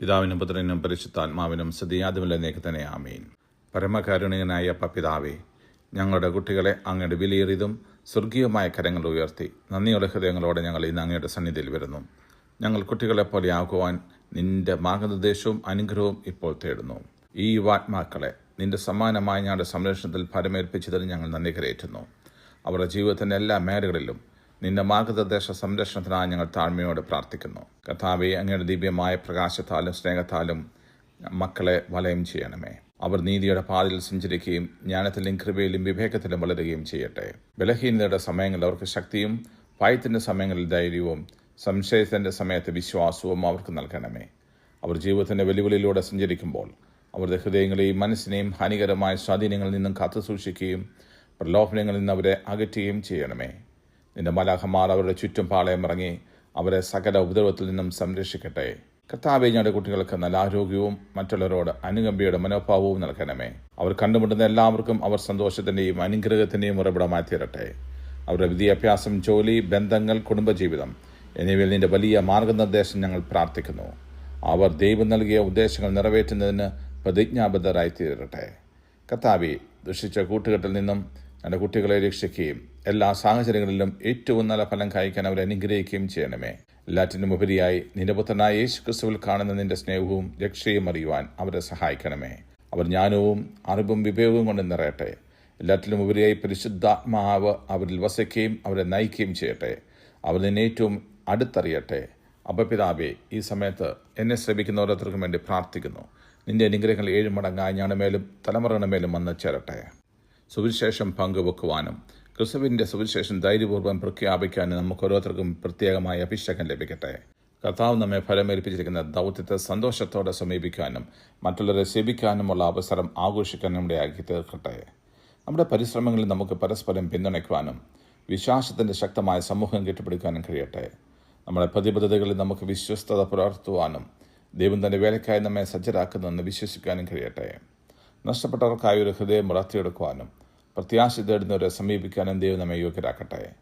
പിതാവിനും പുത്രനും പരിശുദ്ധാത്മാവിനും സതിയാതുമില്ല തന്നെ ആമീൻ. പരമകാരുണികനായ അപ്പ പിതാവേ ഞങ്ങളുടെ കുട്ടികളെ അങ്ങയുടെ വിലയേറിയതും സ്വർഗീയമായ കരങ്ങൾ ഉയർത്തി നന്ദിയുടെ ഹൃദയങ്ങളോടെ ഞങ്ങൾ ഇന്ന് അങ്ങയുടെ സന്നിധിയിൽ വരുന്നു. ഞങ്ങൾ കുട്ടികളെ പോലെ ആകുവാൻ നിന്റെ മാർഗനിർദ്ദേശവും അനുഗ്രഹവും ഇപ്പോൾ തേടുന്നു. ഈ യുവാത്മാക്കളെ നിന്റെ സമാനമായ ഞങ്ങളുടെ സംരക്ഷണത്തിൽ ഫലമേൽപ്പിച്ചതിന് ഞങ്ങൾ നന്ദി കരയേറ്റുന്നു. അവരുടെ ജീവിതത്തിന്റെ എല്ലാ മേഖലകളിലും നിന്റെ മാർഗനിർദ്ദേശ സംരക്ഷണത്തിനായി ഞങ്ങൾ താഴ്മയോടെ പ്രാർത്ഥിക്കുന്നു. കഥാവെ അങ്ങയുടെ ദിവ്യമായ പ്രകാശത്താലും സ്നേഹത്താലും മക്കളെ വലയം ചെയ്യണമേ. അവർ നീതിയുടെ പാതയിൽ സഞ്ചരിക്കുകയും ജ്ഞാനത്തിലും കൃപയിലും വിവേകത്തിലും വളരുകയും ചെയ്യട്ടെ. ബലഹീനതയുടെ സമയങ്ങളിൽ അവർക്ക് ശക്തിയും ഭയത്തിന്റെ സമയങ്ങളിൽ ധൈര്യവും സംശയത്തിന്റെ സമയത്ത് വിശ്വാസവും അവർക്ക് നൽകണമേ. അവർ ജീവിതത്തിന്റെ വെല്ലുവിളിയിലൂടെ സഞ്ചരിക്കുമ്പോൾ അവരുടെ ഹൃദയങ്ങളെയും മനസ്സിനെയും ഹാനികരമായ സ്വാധീനങ്ങളിൽ നിന്നും കാത്തു സൂക്ഷിക്കുകയും പ്രലോഭനങ്ങളിൽ നിന്ന് അവരെ അകറ്റുകയും ചെയ്യണമേ. നിന്റെ മലാഹമാർ അവരുടെ ചുറ്റും പാളയം ഇറങ്ങി അവരെ സകല ഉപദ്രവത്തിൽ നിന്നും സംരക്ഷിക്കട്ടെ. കർത്താവെ ഞങ്ങളുടെ കുട്ടികൾക്ക് നല്ല ആരോഗ്യവും മറ്റുള്ളവരോട് അനുകമ്പയുടെ മനോഭാവവും നൽകണമേ. അവർ കണ്ടുമുട്ടുന്ന എല്ലാവർക്കും അവർ സന്തോഷത്തിന്റെയും അനുഗ്രഹത്തിന്റെയും ഉറവിടമായി തീരട്ടെ. അവരുടെ വിദ്യാഭ്യാസം ജോലി ബന്ധങ്ങൾ കുടുംബജീവിതം എന്നിവയിൽ നിന്റെ വലിയ മാർഗനിർദ്ദേശം ഞങ്ങൾ പ്രാർത്ഥിക്കുന്നു. അവർ ദൈവം നൽകിയ ഉദ്ദേശങ്ങൾ നിറവേറ്റുന്നതിന് പ്രതിജ്ഞാബദ്ധരായി തീരട്ടെ. കർത്താവെ ദുഷിച്ച കൂട്ടുകെട്ടിൽ നിന്നും ഞങ്ങളുടെ കുട്ടികളെ രക്ഷിക്കുകയും എല്ലാ സാഹചര്യങ്ങളിലും ഏറ്റവും നല്ല ഫലം കായ്ക്കാൻ അവരെ അനുഗ്രഹിക്കുകയും ചെയ്യണമേ. എല്ലാറ്റിനും ഉപരിയായി നിരപുത്രനായ യേശു ക്രിസ്തുവിൽ കാണുന്ന നിന്റെ സ്നേഹവും രക്ഷയും അറിയുവാൻ അവരെ സഹായിക്കണമേ. അവർ ജ്ഞാനവും അറിവും വിവേകവും കൊണ്ട് നിറയട്ടെ. എല്ലാറ്റിലും ഉപരിയായി പരിശുദ്ധാത്മാവ് അവരിൽ വസിക്കുകയും അവരെ നയിക്കുകയും ചെയ്യട്ടെ. അവർ നിന്നെ ഏറ്റവും അടുത്തറിയട്ടെ. അപപിതാവെ ഈ സമയത്ത് എന്നെ ശ്രമിക്കുന്ന ഓരോരുത്തർക്കും വേണ്ടി പ്രാർത്ഥിക്കുന്നു. നിന്റെ അനുഗ്രഹങ്ങൾ ഏഴ് മടങ്ങായി ഞങ്ങളുടെ മേലും തലമുറകളുടെ മേലും വന്ന് ചേരട്ടെ. സുവിശേഷം പങ്കുവെക്കുവാനും ക്രിസ്തുവിന്റെ സുവിശേഷം ധൈര്യപൂർവം പ്രഖ്യാപിക്കാൻ നമുക്ക് ഓരോരുത്തർക്കും പ്രത്യേകമായ അഭിഷേകം ലഭിക്കട്ടെ. കർത്താവ് നമ്മെ ഫലമേൽപ്പിച്ചിരിക്കുന്ന ദൗത്യത്തെ സന്തോഷത്തോടെ സമീപിക്കാനും മറ്റുള്ളവരെ സേവിക്കാനുമുള്ള അവസരം ആഘോഷിക്കാനും ആക്കി തീർക്കട്ടെ. നമ്മുടെ പരിശ്രമങ്ങളിൽ നമുക്ക് പരസ്പരം പിന്തുണയ്ക്കുവാനും വിശ്വാസത്തിന്റെ ശക്തമായ സമൂഹം കെട്ടിപ്പിടിക്കാനും കഴിയട്ടെ. നമ്മുടെ പ്രതിബദ്ധതകളിൽ നമുക്ക് വിശ്വസ്തത പുലർത്തുവാനും ദൈവം തന്റെ വേലക്കായി നമ്മെ സജ്ജരാക്കുന്നെന്ന് വിശ്വസിക്കാനും കഴിയട്ടെ. നഷ്ടപ്പെട്ടവർക്കായി ഒരു ഹൃദയം വളർത്തിയെടുക്കുവാനും പ്രത്യാശ തേടുന്നവരെ സമീപിക്കാനും ദൈവം നമ്മെ യോഗ്യരാക്കട്ടെ.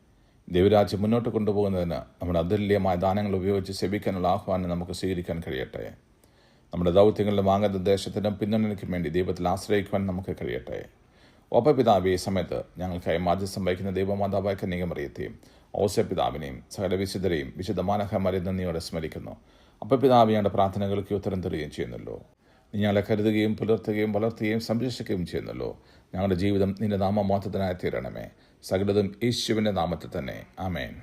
ദൈവരാജ്യം മുന്നോട്ട് കൊണ്ടുപോകുന്നതിന് നമ്മുടെ അതുല്യമായ ദാനങ്ങൾ ഉപയോഗിച്ച് സേവിക്കാനുള്ള ആഹ്വാനം നമുക്ക് സ്വീകരിക്കാൻ കഴിയട്ടെ. നമ്മുടെ ദൗത്യങ്ങളുടെ മാർഗനിർദ്ദേശത്തിനും പിന്തുണയ്ക്കും വേണ്ടി ദൈവത്തിൽ ആശ്രയിക്കുവാൻ നമുക്ക് കഴിയട്ടെ. ഒപ്പപിതാവ് ഈ സമയത്ത് ഞങ്ങൾക്കായി മാധ്യസ്ഥം വഹിക്കുന്ന ദൈവമാതാവായ കന്യകമറിയത്തെയും ഓസപിതാവിനെയും സകല വിശുദ്ധരെയും വിശുദ്ധ മാനഹമാരെ നന്ദിയോടെ സ്മരിക്കുന്നു. അപ്പപിതാവ് ഞങ്ങളുടെ പ്രാർത്ഥനകൾക്ക് ഉത്തരം തരികയും ചെയ്യുന്നല്ലോ. ഞങ്ങളെ കരുതുകയും പുലർത്തുകയും വളർത്തുകയും സംരക്ഷിക്കുകയും ചെയ്യുന്നല്ലോ. ഞങ്ങളുടെ ജീവിതം നിന്റെ നാമമാത്രത്തിനായി തീരണമേ. സകലതും യേശുവിന്റെ നാമത്തിൽ തന്നെ. ആമേൻ.